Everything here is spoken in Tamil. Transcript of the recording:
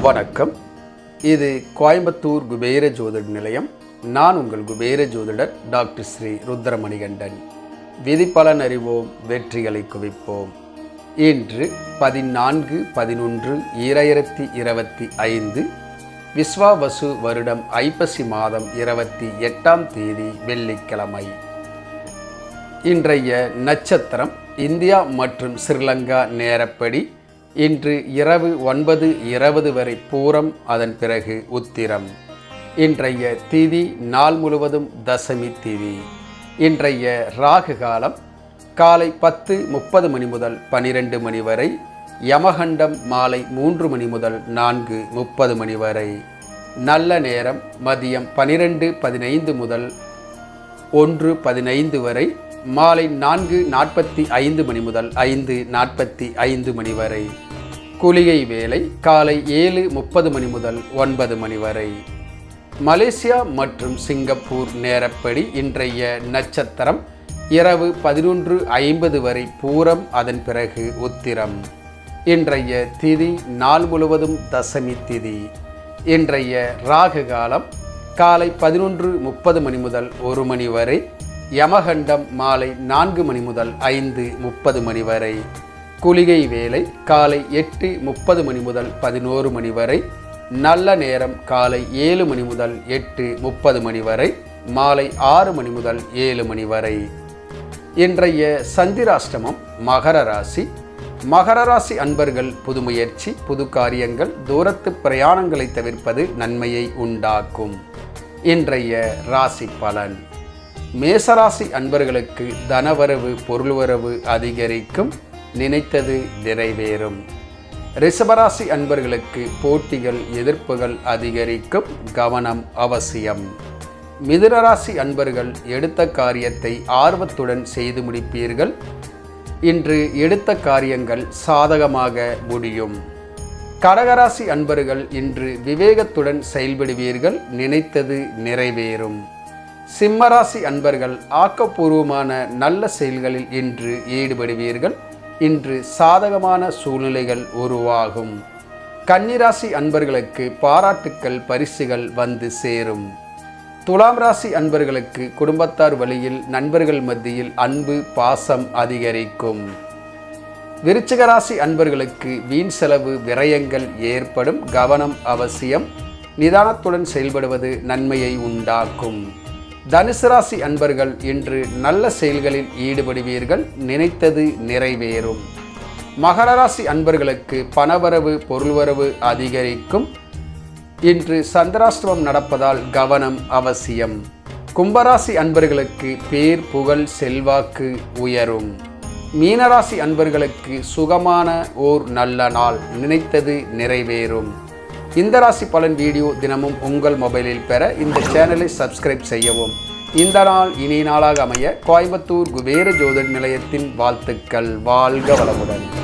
வணக்கம். இது கோயம்புத்தூர் குபேர ஜோதிட நிலையம். நான் உங்கள் குபேர ஜோதிடர் டாக்டர் ஸ்ரீ ருத்ரமணிகண்டன். விதிப்பலன் அறிவோம் வெற்றிகளை குவிப்போம். இன்று பதினான்கு பதினொன்று ஈராயிரத்தி இருபத்தி ஐந்து விஸ்வாவசு வருடம் ஐப்பசி மாதம் இருபத்தி எட்டாம் தேதி வெள்ளிக்கிழமை. இன்றைய நட்சத்திரம் இந்தியா மற்றும் ஸ்ரீலங்கா நேரப்படி இன்று இரவு ஒன்பது இருபது வரை பூரம் அதன் பிறகு உத்திரம். இன்றைய திதி நாள் முழுவதும் தசமி திதி. இன்றைய ராகு காலம் காலை பத்து முப்பது மணி முதல் பனிரெண்டு மணி வரை யமகண்டம் மாலை மூன்று மணி முதல் நான்கு முப்பது மணி வரை. நல்ல நேரம் மதியம் பனிரெண்டு பதினைந்து முதல் ஒன்று பதினைந்து வரை மாலை நான்கு நாற்பத்தி ஐந்து மணி முதல் ஐந்து நாற்பத்தி ஐந்து மணி வரை குளிகை வேலை காலை ஏழு முப்பது மணி முதல் ஒன்பது மணி வரை. மலேசியா மற்றும் சிங்கப்பூர் நேரப்படி இன்றைய நட்சத்திரம் இரவு பதினொன்று ஐம்பது வரை பூரம் அதன் பிறகு உத்திரம். இன்றைய திதி நாள் முழுவதும் தசமி திதி. இன்றைய ராகு காலம் காலை பதினொன்று முப்பது மணி முதல் ஒரு மணி வரை யமகண்டம் மாலை நான்கு மணி முதல் ஐந்து முப்பது மணி வரை குளிகை வேலை காலை எட்டு முப்பது மணி முதல் பதினோரு மணி வரை நல்ல நேரம் காலை ஏழு மணி முதல் எட்டு முப்பது மணி வரை மாலை ஆறு மணி முதல் ஏழு மணி வரை. இன்றைய சந்திராஷ்டமம் மகர ராசி. மகர ராசி அன்பர்கள் புது முயற்சி புது காரியங்கள் தூரத்து பிரயாணங்களை தவிர்ப்பது நன்மையை உண்டாக்கும். இன்றைய ராசி பலன். மேசராசி அன்பர்களுக்கு தனவரவு பொருள்வரவு அதிகரிக்கும் நினைத்தது நிறைவேறும். ரிஷபராசி அன்பர்களுக்கு போட்டிகள் எதிர்ப்புகள் அதிகரிக்கும் கவனம் அவசியம். மிதுனராசி அன்பர்கள் எடுத்த காரியத்தை ஆர்வத்துடன் செய்து முடிப்பீர்கள். இன்று எடுத்த காரியங்கள் சாதகமாக முடியும். கடகராசி அன்பர்கள் இன்று விவேகத்துடன் செயல்படுவீர்கள் நினைத்தது நிறைவேறும். சிம்மராசி அன்பர்கள் ஆக்கப்பூர்வமான நல்ல செயல்களில் இன்று ஈடுபடுவீர்கள் இன்று சாதகமான சூழ்நிலைகள் உருவாகும். கன்னிராசி அன்பர்களுக்கு பாராட்டுக்கள் பரிசுகள் வந்து சேரும். துலாம் ராசி அன்பர்களுக்கு குடும்பத்தார் வழியில் நண்பர்கள் மத்தியில் அன்பு பாசம் அதிகரிக்கும். விருச்சிக ராசி அன்பர்களுக்கு வீண் செலவு விரயங்கள் ஏற்படும் கவனம் அவசியம். நிதானத்துடன் செயல்படுவது நன்மையை உண்டாக்கும். தனுசு ராசி அன்பர்கள் இன்று நல்ல செயல்களில் ஈடுபடுவீர்கள் நினைத்தது நிறைவேறும். மகர ராசி அன்பர்களுக்கு பணவரவு பொருள்வரவு அதிகரிக்கும். இன்று சந்திராஷ்டிரமம் நடப்பதால் கவனம் அவசியம். கும்பராசி அன்பர்களுக்கு பேர் புகழ் செல்வாக்கு உயரும். மீனராசி அன்பர்களுக்கு சுகமான ஓர் நல்ல நாள் நினைத்தது நிறைவேறும். இந்த ராசி பலன் வீடியோ தினமும் உங்கள் மொபைலில் பெற இந்த சேனலை சப்ஸ்கிரைப் செய்யவும். இந்த நாள் இனி நாளாக அமைய கோயம்புத்தூர் குபேர ஜோதிட நிலையத்தின் வாழ்த்துக்கள். வாழ்க வளமுடன்.